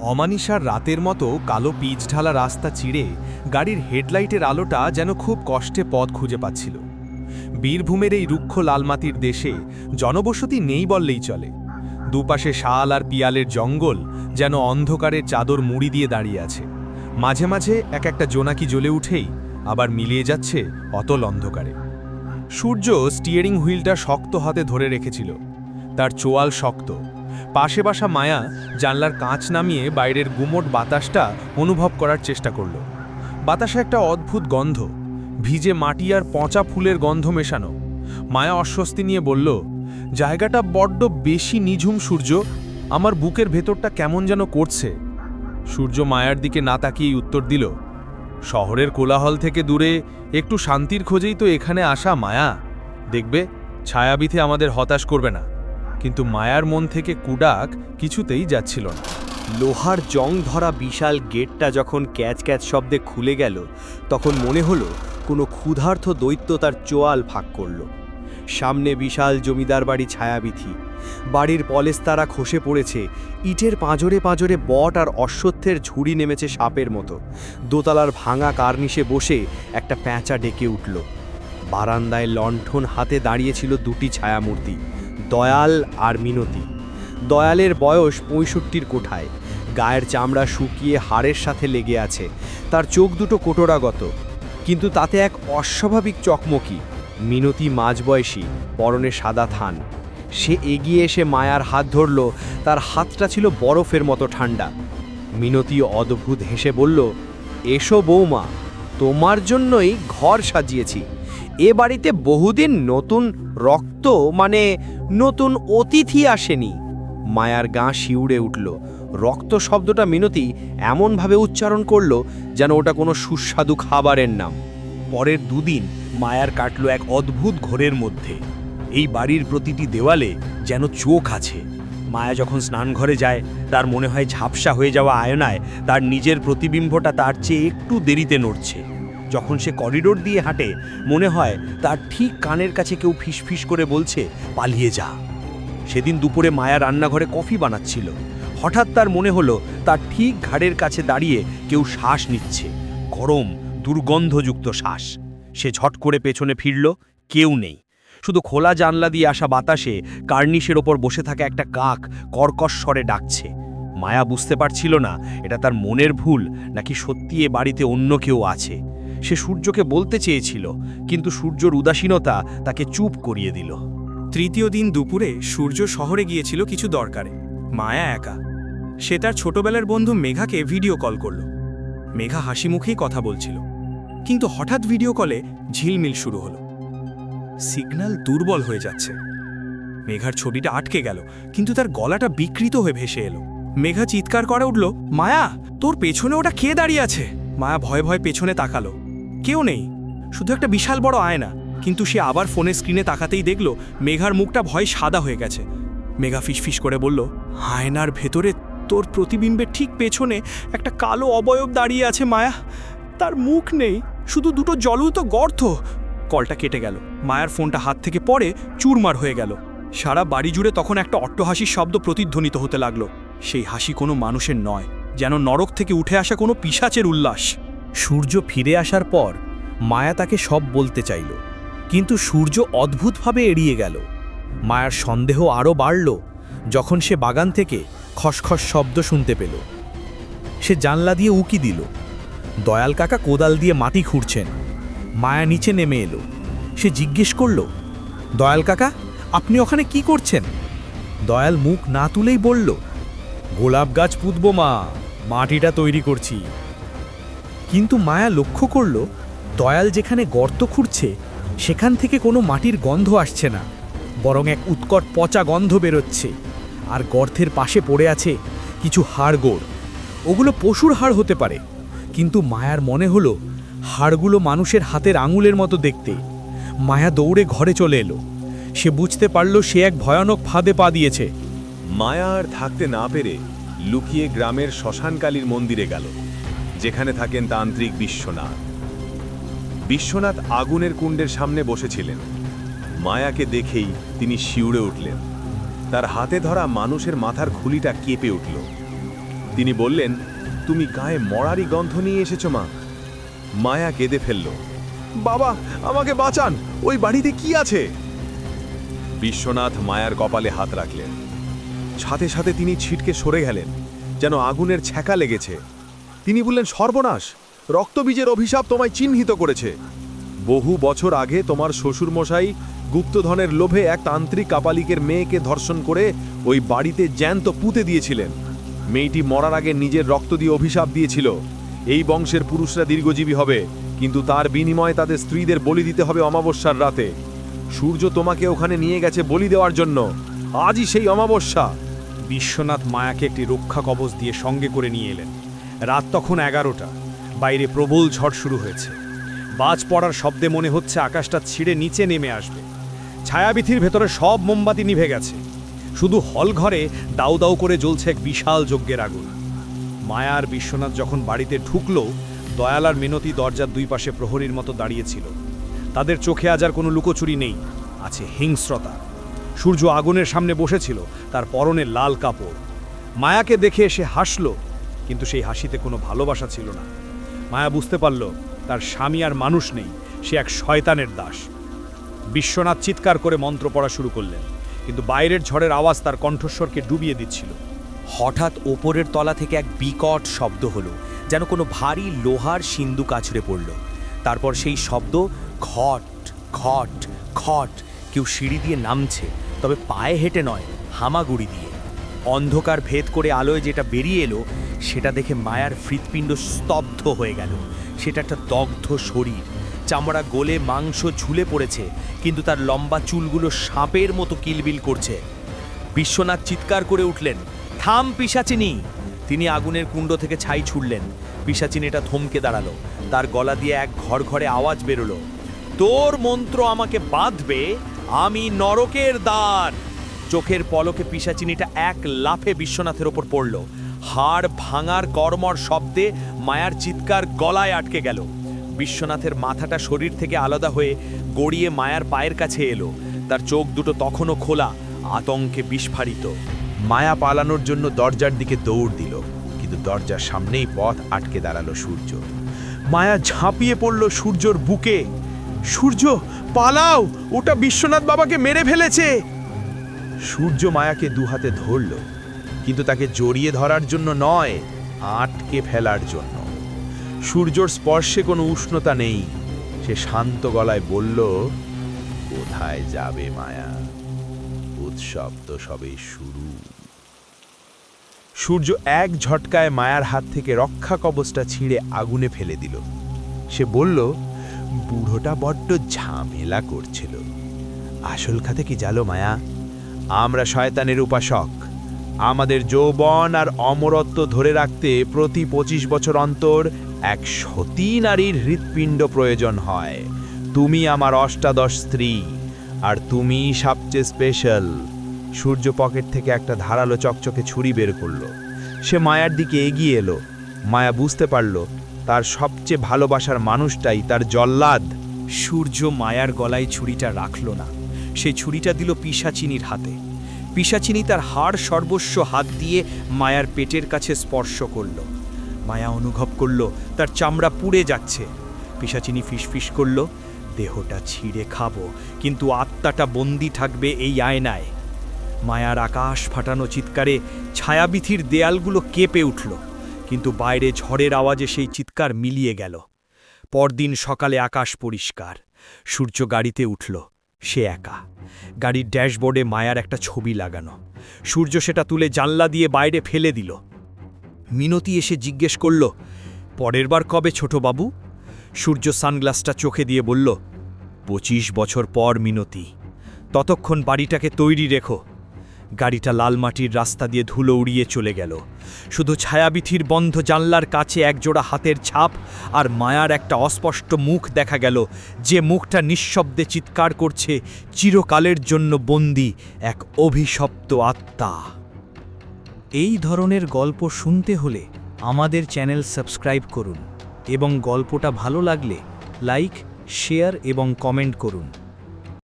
অমানিসার রাতের মতো কালো পিচ ঢালা রাস্তা চিড়ে গাড়ির হেডলাইটের আলোটা যেন খুব কষ্টে পথ খুঁজে পাচ্ছিল। বীরভূমের এই রুক্ষ লালমাতির দেশে জনবসতি নেই বললেই চলে। দুপাশে শাল আর পিয়ালের জঙ্গল যেন অন্ধকারের চাদর মুড়ি দিয়ে দাঁড়িয়ে আছে। মাঝে মাঝে এক একটা জোনাকি জ্বলে উঠেই আবার মিলিয়ে যাচ্ছে অতল অন্ধকারে। সূর্য স্টিয়ারিং হুইলটা শক্ত হাতে ধরে রেখেছিল। তার চোয়াল শক্ত। পাশে বাসা মায়া জানলার কাঁচ নামিয়ে বাইরের গুমোট বাতাসটা অনুভব করার চেষ্টা করল। বাতাসে একটা অদ্ভুত গন্ধ, ভিজে মাটি আর পচা ফুলের গন্ধ মেশানো। মায়া অস্বস্তি নিয়ে বলল, জায়গাটা বড্ড বেশি নিঝুম, সূর্য। আমার বুকের ভেতরটা কেমন যেন করছে। সূর্য মায়ার দিকে না তাকিয়েই উত্তর দিল, শহরের কোলাহল থেকে দূরে, একটু শান্তির খোঁজেই তো এখানে আসা মায়া। দেখবে, ছায়াবিথে আমাদের হতাশ করবে না। কিন্তু মায়ার মন থেকে কুডাক কিছুতেই যাচ্ছিল না। লোহার জং ধরা বিশাল গেটটা যখন ক্যাচ ক্যাচ শব্দে খুলে গেল, তখন মনে হলো কোনো ক্ষুধার্থ দৈত্য তার চোয়াল ফাঁক করল। সামনে বিশাল জমিদার বাড়ি ছায়াবিথি বাড়ির পলেস্তারা খসে পড়েছে। ইটের পাঁজরে পাঁজরে বট আর অশ্বত্থের ঝুড়ি নেমেছে সাপের মতো। দোতলার ভাঙা কার্নিশে বসে একটা প্যাঁচা ডেকে উঠল। বারান্দায় লণ্ঠন হাতে দাঁড়িয়েছিল দুটি ছায়ামূর্তি। দয়াল আর মিনতি। দয়ালের বয়স পঁয়ষট্টির কোঠায়। গায়ের চামড়া শুকিয়ে হাড়ের সাথে লেগে আছে। তার চোখ দুটো কোটরাগত। কিন্তু তাতে এক অস্বাভাবিক চকমকি। মিনতি মাঝবয়সী, পরনে সাদা থান। সে এগিয়ে এসে মায়ার হাত ধরল, তার হাতটা ছিল বরফের মতো ঠান্ডা মিনতি অদ্ভুত হেসে বলল, এসো বৌমা, তোমার জন্যই ঘর সাজিয়েছি। এ বাড়িতে বহুদিন নতুন রক্ত মানে নতুন অতিথি আসেনি। মায়ার গা শিউড়ে উঠল। রক্ত শব্দটা মিনতি এমনভাবে উচ্চারণ করল যেন ওটা কোনো সুস্বাদু খাবারের নাম। পরের দুদিন মায়ার কাটল এক অদ্ভুত ঘোরের মধ্যে। এই বাড়ির প্রতিটি দেওয়ালে যেন চোখ আছে। মায়া যখন স্নানঘরে যায়, তার মনে হয় ঝাপসা হয়ে যাওয়া আয়নায় তার নিজের প্রতিবিম্বটা তার চেয়ে একটু দেরিতে নড়ছে। যখন সে করিডোর দিয়ে হাঁটে, মনে হয় তার ঠিক কানের কাছে কেউ ফিসফিস করে বলছে, পালিয়ে যা। সেদিন দুপুরে মায়া রান্নাঘরে কফি বানাচ্ছিল। হঠাৎ তার মনে হলো, তার ঠিক ঘাড়ের কাছে দাঁড়িয়ে কেউ শ্বাস নিচ্ছে। গরম, দুর্গন্ধযুক্ত শ্বাস। সে ঝট করে পেছনে ফিরল, কেউ নেই। শুধু খোলা জানলা দিয়ে আসা বাতাসে কার্নিশের ওপর বসে থাকা একটা কাক কর্কশ স্বরে ডাকছে। মায়া বুঝতে পারছিল না, এটা তার মনের ভুল, নাকি সত্যি এ বাড়িতে অন্য কেউ আছে। সে সূর্যকে বলতে চেয়েছিল, কিন্তু সূর্যর উদাসীনতা তাকে চুপ করিয়ে দিল। তৃতীয় দিন দুপুরে সূর্য শহরে গিয়েছিল কিছু দরকারে। মায়া একা। সে তার ছোটবেলার বন্ধু মেঘাকে ভিডিও কল করল। মেঘা হাসি মুখেই কথা বলছিল। কিন্তু হঠাৎ ভিডিও কলে ঝিলমিল শুরু হলো। সিগন্যাল দুর্বল হয়ে যাচ্ছে। মেঘার ছবিটা আটকে গেল, কিন্তু তার গলাটা বিকৃত হয়ে ভেসে এলো। মেঘা চিৎকার করে উঠল, মায়া, তোর পেছনে ওটা কে দাঁড়িয়ে আছে? মায়া ভয়ে ভয়ে পেছনে তাকালো। কেউ নেই। শুধু একটা বিশাল বড় আয়না। কিন্তু সে আবার ফোনের স্ক্রিনে তাকাতেই দেখল, মেঘার মুখটা ভয় সাদা হয়ে গেছে। মেঘা ফিসফিস করে বলল, আয়নার ভেতরে তোর প্রতিবিম্বের ঠিক পেছনে একটা কালো অবয়ব দাঁড়িয়ে আছে, মায়া। তার মুখ নেই, শুধু দুটো জলুত গর্ত। কলটা কেটে গেল। মায়ার ফোনটা হাত থেকে পড়ে চুরমার হয়ে গেল। সারা বাড়ি জুড়ে তখন একটা অট্টহাসির শব্দ প্রতিধ্বনিত হতে লাগল। সেই হাসি কোনো মানুষের নয়, যেন নরক থেকে উঠে আসা কোনো পিশাচের উল্লাস। সূর্য ফিরে আসার পর মায়া তাকে সব বলতে চাইল। কিন্তু সূর্য অদ্ভুতভাবে এড়িয়ে গেল। মায়ার সন্দেহ আরও বাড়ল যখন সে বাগান থেকে খসখস শব্দ শুনতে পেল। সে জানলা দিয়ে উকি দিল। দয়াল কাকা কোদাল দিয়ে মাটি খুঁড়ছেন। মায়া নিচে নেমে এলো। সে জিজ্ঞেস করল, দয়াল কাকা, আপনি ওখানে কি করছেন? দয়াল মুখ না তুলেই বলল, গোলাপ গাছ পুঁতব মা, মাটিটা তৈরি করছি। কিন্তু মায়া লক্ষ্য করল, দয়াল যেখানে গর্ত খুঁড়ছে, সেখান থেকে কোনো মাটির গন্ধ আসছে না, বরং এক উৎকট পচা গন্ধ বেরোচ্ছে, আর গর্তের পাশে পড়ে আছে কিছু হাড়গোড় ওগুলো পশুর হাড় হতে পারে, কিন্তু মায়ার মনে হলো, হাড়গুলো মানুষের হাতের আঙুলের মতো দেখতে। মায়া দৌড়ে ঘরে চলে এলো। সে বুঝতে পারল, সে এক ভয়ানক ফাঁদে পা দিয়েছে। মায়া আর থাকতে না পেরে লুকিয়ে গ্রামের শ্মশানকালীর মন্দিরে গেল। যেখানে থাকেন তান্ত্রিক বিশ্বনাথ। বিশ্বনাথ আগুনের কুণ্ডের সামনে বসেছিলেন। মায়াকে দেখেই তিনি শিউড়ে উঠলেন। তার হাতে ধরা মানুষের মাথার খুলিটা কেঁপে উঠল। তিনি বললেন, তুমি গায়ে মরারি গন্ধ নিয়ে এসেছ মা। মায়া কেঁদে ফেলল, বাবা, আমাকে বাঁচান! ওই বাড়িতে কি আছে? বিশ্বনাথ মায়ার কপালে হাত রাখলেন। সাথে সাথে তিনি ছিটকে সরে গেলেন, যেন আগুনের ছ্যাঁকা লেগেছে। তিনি বললেন, সর্বনাশ! রক্তবীজের অভিশাপ তোমায় চিহ্নিত করেছে। বহু বছর আগে তোমার শ্বশুরমশাই গুপ্তধনের লোভে এক তান্ত্রিক কাপালিকের মেয়েকে ধর্ষণ করে ওই বাড়িতে জ্যান্ত পুঁতে দিয়েছিলেন। মেয়েটি মরার আগে নিজের রক্ত দিয়ে অভিশাপ দিয়েছিল। এই বংশের পুরুষরা দীর্ঘজীবী হবে, কিন্তু তার বিনিময়ে তাদের স্ত্রীদের বলি দিতে হবে অমাবস্যার রাতে। সূর্য তোমাকে ওখানে নিয়ে গেছে বলি দেওয়ার জন্য। আজই সেই অমাবস্যা! বিশ্বনাথ মায়াকে একটি রক্ষা কবচ দিয়ে সঙ্গে করে নিয়ে এলেন। রাত তখন এগারোটা। বাইরে প্রবল ঝড় শুরু হয়েছে। বাজ পড়ার শব্দে মনে হচ্ছে আকাশটা ছিঁড়ে নিচে নেমে আসবে। ছায়াবিথির ভেতরে সব মোমবাতি নিভে গেছে। শুধু হল ঘরে দাউ দাউ করে জ্বলছে এক বিশাল যজ্ঞের আগুন। মায়া আর বিশ্বনাথ যখন বাড়িতে ঢুকল, দয়াল আর মিনতি দরজার দুই পাশে প্রহরীর মতো দাঁড়িয়েছিল তাদের চোখে আজ আর কোনো লুকোচুরি নেই, আছে হিংস্রতা। সূর্য আগুনের সামনে বসেছিল, তার পরনে লাল কাপড়। মায়াকে দেখে সে হাসল কিন্তু সেই হাসিতে কোনো ভালোবাসা ছিল না। মায়া বুঝতে পারল, তার স্বামী আর মানুষ নেই, সে এক শয়তানের দাস। বিশ্বনাথ চিৎকার করে মন্ত্র পড়া শুরু করলেন, কিন্তু বাইরের ঝড়ের আওয়াজ তার কণ্ঠস্বরকে ডুবিয়ে দিচ্ছিল। হঠাৎ ওপরের তলা থেকে এক বিকট শব্দ হলো, যেন কোনো ভারী লোহার সিন্ধু কাছড়ে পড়ল। তারপর সেই শব্দ, ঘট ঘট খট কেউ সিঁড়ি দিয়ে নামছে, তবে পায়ে হেঁটে নয়, হামাগুড়ি দিয়ে। অন্ধকার ভেদ করে আলোয় যেটা বেরিয়ে এলো সেটা দেখে মায়ার হৃৎপিণ্ড স্তব্ধ হয়ে গেল। সেটা একটা দগ্ধ শরীর। চামড়া গোলে মাংস ঝুলে পড়েছে, কিন্তু তার লম্বা চুলগুলো সাপের মতো কিলবিল করছে। বিশ্বনাথ চিৎকার করে উঠলেন, থাম পিসাচিনি তিনি আগুনের কুণ্ড থেকে ছাই ছুড়লেন। পিসাচিনিটা থমকে দাঁড়াল। তার গলা দিয়ে এক ঘর ঘরে আওয়াজ বেরোলো, তোর মন্ত্র আমাকে বাঁধবে, আমি নরকের দ্বার! চোখের পলকে পিসাচিনিটা এক লাফে বিশ্বনাথের ওপর পড়ল। হাড় ভাঙার কর্মর শব্দে মায়ার চিৎকার গলায় আটকে গেল। বিশ্বনাথের মাথাটা শরীর থেকে আলাদা হয়ে গড়িয়ে মায়ার পায়ের কাছে এলো। তার চোখ দুটো তখনও খোলা, আতঙ্কে বিস্ফারিত। মায়া পালানোর জন্য দরজার দিকে দৌড় দিল, কিন্তু দরজার সামনেই পথ আটকে দাঁড়াল সূর্য। মায়া ঝাঁপিয়ে পড়ল সূর্যর বুকে। সূর্য, পালাও! ওটা বিশ্বনাথ বাবাকে মেরে ফেলেছে! সূর্য মায়াকে দুহাতে ধরল। কিন্তু তাকে জড়িয়ে ধরার জন্য নয়, আটকে ফেলার জন্য। সূর্যর স্পর্শে কোনো উষ্ণতা নেই। সে শান্ত গলায় বলল, কোথায় যাবে মায়া? উৎসব তো সবেই শুরু। সূর্য এক ঝটকায় মায়ার হাত থেকে রক্ষা কবচটা ছিঁড়ে আগুনে ফেলে দিল। সে বলল, বুড়োটা বড্ড ঝামেলা করছিল। আসল খাতে কি জালো মায়া? আমরা শয়তানের উপাসক। আমাদের যৌবন আর অমরত্ব ধরে রাখতে প্রতি পঁচিশ বছর অন্তর এক সতী নারীর হৃৎপিণ্ড প্রয়োজন হয়। তুমি আমার অষ্টাদশ স্ত্রী, আর তুমি সবচেয়ে স্পেশাল সূর্য পকেট থেকে একটা ধারালো চকচকে ছুরি বের করল। সে মায়ার দিকে এগিয়ে এলো। মায়া বুঝতে পারল, তার সবচেয়ে ভালোবাসার মানুষটাই তার জল্লাদ। সূর্য মায়ার গলায় ছুরিটা রাখল না। সেই ছুরিটা দিল পিসাচিনির হাতে। পিসাচিনি তার হাড় সর্বস্ব হাত দিয়ে মায়ার পেটের কাছে স্পর্শ করল। মায়া অনুভব করল, তার চামড়া পুড়ে যাচ্ছে। পিসাচিনি ফিসফিস করল, দেহটা ছিঁড়ে খাব, কিন্তু আত্মাটা বন্দি থাকবে এই আয়নায়। মায়ার আকাশ ফাটানো চিৎকারে ছায়াবিথির দেয়ালগুলো কেঁপে উঠল, কিন্তু বাইরে ঝড়ের আওয়াজে সেই চিৎকার মিলিয়ে গেল। পরদিন সকালে আকাশ পরিষ্কার, সূর্য গাড়িতে উঠল সে একা। গাড়ির ড্যাশবোর্ডে মায়ার একটা ছবি লাগানো। সূর্য সেটা তুলে জানলা দিয়ে বাইরে ফেলে দিল। মিনতি এসে জিজ্ঞেস করল, পরের বার কবে ছোট বাবু? সূর্য সানগ্লাসটা চোখে দিয়ে বলল, পঁচিশ বছর পর মিনতি। ততক্ষণ বাড়িটাকে তৈরি রেখো। গাড়িটা লাল মাটির রাস্তা দিয়ে ধুলো উড়িয়ে চলে গেল। শুধু ছায়াবিথির বন্ধ জানলার কাছে একজোড়া হাতের ছাপ আর মায়ার একটা অস্পষ্ট মুখ দেখা গেল, যে মুখটা নিঃশব্দে চিৎকার করছে, চিরকালের জন্য বন্দি এক অভিশপ্ত আত্মা। এই ধরনের গল্প শুনতে হলে আমাদের চ্যানেল সাবস্ক্রাইব করুন এবং গল্পটা ভালো লাগলে লাইক, শেয়ার এবং কমেন্ট করুন।